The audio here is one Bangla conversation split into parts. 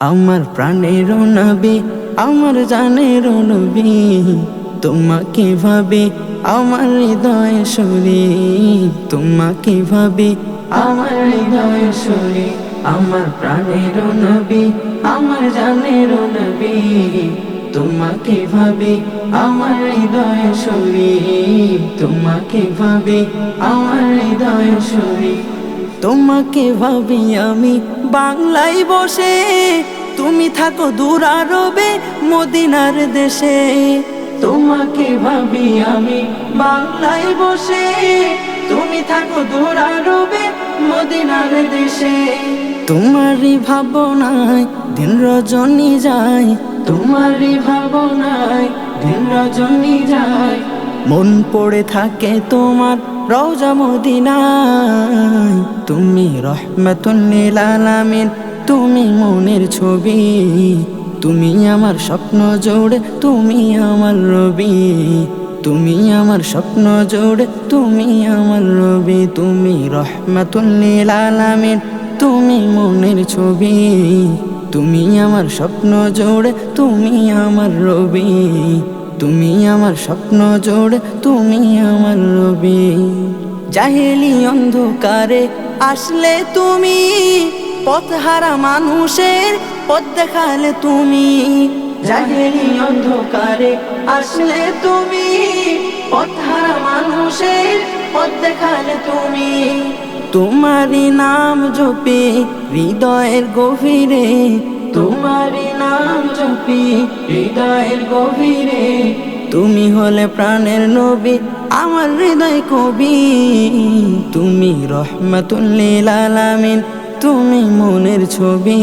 আমার প্রাণের নবী, আমার জানের নবী। তোমাকে ভাবে, আমার হৃদয় সরি। তোমাকে ভাবে, আমার হৃদয় সরি। আমার প্রাণের নবী, আমার জানের নবী। তোমাকে ভাবে, আমার হৃদয় সরি। তোমাকে ভাবে, আমার হৃদয় সরি। তোমাকে ভাবি আমি বাংলায় বসে, তুমি থাকো দূর আরবে, মদিনার দেশে। তোমাকে ভাবি আমি বাংলায় বসে, তুমি থাকো দূর আরবে, মদিনার দেশে। তোমারই ভাবনায় দিন রজনী যায়, তোমারই ভাবনায় দিন রজনী যায়। মন পড়ে থাকে তোমার রওজা মদিনায়, তুমি রহমাতুল্লিল আলামিন, তুমি মনের ছবি, তুমি আমার স্বপ্ন জোড়ে, তুমি আমার রবি, তুমি আমার স্বপ্ন জোড়ে, তুমি আমার রবি, তুমি রহমাতুল্লিল আলামিন, তুমি মনের ছবি, তুমি আমার স্বপ্ন জোড়ে, তুমি আমার রবি তুমি আমার স্বপ্ন জোড়ে, তুমি আমার রবি। জাহেলি অন্ধকারে আসলে তুমি, পথহারা মানুষের পথ দেখালে তুমি। জাহেলি অন্ধকারে আসলে তুমি, পথহারা মানুষের পথ দেখালে তুমি। তোমারই নাম জপে হৃদয়ের গভীরে তোমারই নাম জপি, হৃদয়ের গভীরে। তুমি হলে প্রাণের নবী, আমার হৃদয় কবি। তুমি রহমাতুল্লিল আলামিন, তুমি মনের ছবি।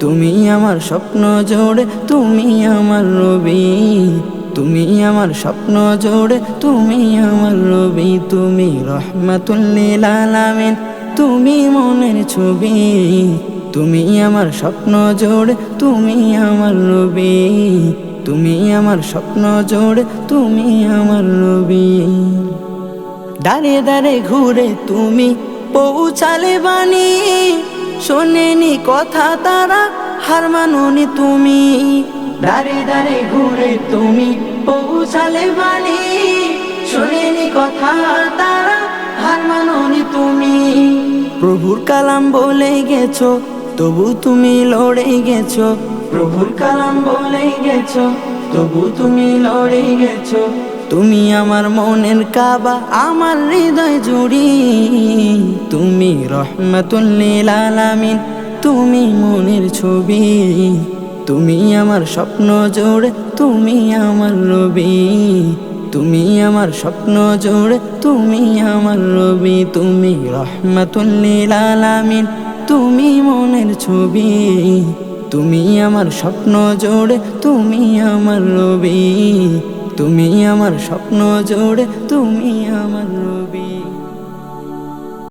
তুমি আমার স্বপ্ন জোড়ে, তুমি আমার রবি। তুমি আমার স্বপ্ন জোড়ে, তুমি আমার রবি। তুমি রহমাতুল্লিল আলামিন, তুমি মনের ছবি। তুমি আমার স্বপ্ন জোড়ে, তুমি আমার রবি তুমি আমার স্বপ্ন জোড়ে, তুমি আমার রবি দাঁড়ে দাঁড়ে ঘুরে তুমি পৌঁছালে বাণী। শোনেনি কথা তারা, হার মাননি তুমি। দাঁড়ে দাঁড়ে ঘুরে তুমি পৌঁছালে বাণী। শোনেনি কথা তারা, হার মাননি তুমি। প্রভুর কালাম বলে গেছো তবু তুমি লড়ে গেছো। প্রভুর কালাম বলে গেছো। তবু তুমি লড়ে গেছো। তুমি আমার মনের কাবা, আমার হৃদয় জুড়ি। তুমি রহমাতুল্লিল আলামিন, তুমি মনের ছবি। তুমি আমার স্বপ্ন জোড়ে, তুমি আমার রবি। তুমি আমার স্বপ্ন জোড়ে, তুমি আমার রবি। তুমি রহমাতুল্লিল আলামিন। তুমি মনের ছবি, তুমি আমার স্বপ্ন জোড়ে, তুমি আমার রবি, তুমি আমার স্বপ্ন জোড়ে, তুমি আমার রবি।